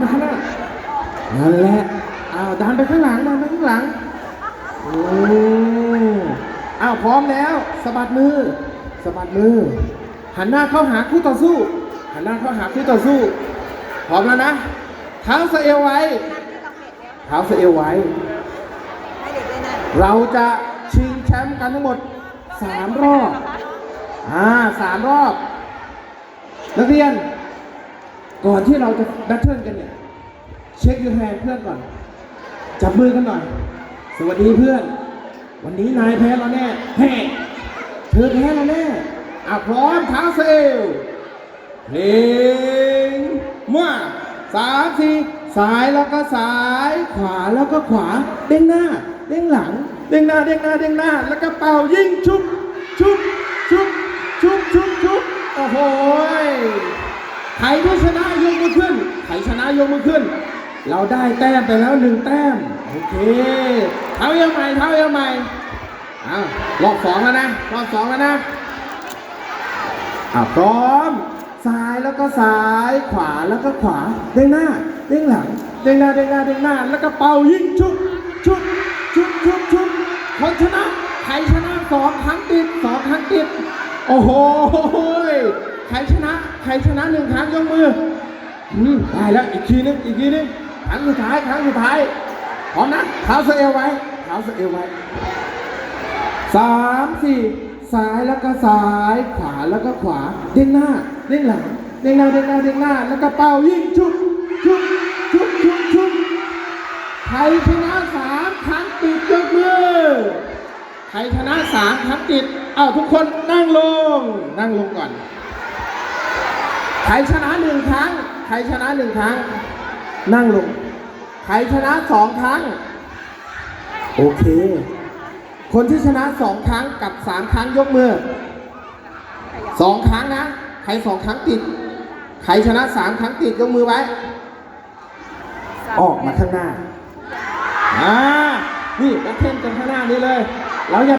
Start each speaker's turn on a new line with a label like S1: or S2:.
S1: มาข้างหน้านั่นแหละอ้าวดันไปข้างหลังดันไปข้างหลัง โอ้อ้าวพร้อมแล้วสะบัดมือสะบัดมือ หันหน้าเข้าหาคู่ต่อสู้ หันหน้าเข้าหาคู่ต่อสู้ พร้อมแล้วนะ เท้าสะเอวไว้ เท้าสะเอวไว้
S2: เรา
S1: จะชิงแชมป์กันทั้งหมดสามรอบ อ่าสามรอบ นักเรียน ก่อนที่เราจะแบทเทิลกันเนี่ย เช็คยูแฮนเพื่อนก่อน จับมือกันหน่อย สวัสดีเพื่อน วันนี้นายแพ้เราแน่แพ้เธอแพ้เราแน่อะพร้อมท้าเซลเพลงมาสามสี่สายแล้วก็สาย ขวาแล้วก็ขวา เด้งหน้า เด้งหลัง เด้งหน้า เด้งหน้า เด้งหน้า แล้วก็เป่ายิงชุบชุบชุบชุบชุบชุบโอ้โห ใครที่ชนะยกมือขึ้น ใครชนะยกมือขึ้น เราได้แต้มไปแล้วหนึ่งแต้ม โอเค เท้าเอวใหม่เท้าเอวใหม่อ้าวรอบสองแล้วนะ รอบสองแล้วนะอะพร้อม ซ้ายแล้วก็ซ้าย ขวาแล้วก็ขวา เด้งหน้า เด้งหลัง เด้งหน้า เด้งหน้า เด้งหน้า แล้วก็เป่ายิงชุบชุบชุบชุบชุบคนชนะ ใครชนะสองครั้งติดสองครั้งติด โอ้โห ใครชนะ ใครชนะหนึ่งครั้งยกมือ อืมได้แล้ว อีกทีนึง อีกทีนึง ครั้งสุดท้าย ครั้งสุดท้ายพร้อมนะเท้าสเอวไว้เท้าสเอวไว้สามสี่ซ้ายแล้วก็ซ้าย ขวาแล้วก็ขวา เด้งหน้า เด้งหลัง เด้งหน้า เด้งหน้า เด้งหน้า แล้วก็เป่ายิงชุบชุบชุบชุบชุบใครชนะสามครั้งติดยกมือ ใครชนะสามครั้งติดเอ้าทุกคนนั่งลง นั่งลงก่อน ใครชนะหนึ่งครั้ง ใครชนะหนึ่งครั้ง นั่งลง ใครชนะสองครั้ง โอเค คนที่ชนะสองครั้งกับสามครั้งยกมือสองครั้งนะ ใครสองครั้งติด ใครชนะสามครั้งติดยกมือไว้ ออกมาข้างหน้า อ่า นี่นักเทนกันข้างหน้านี้เลย เราอย่า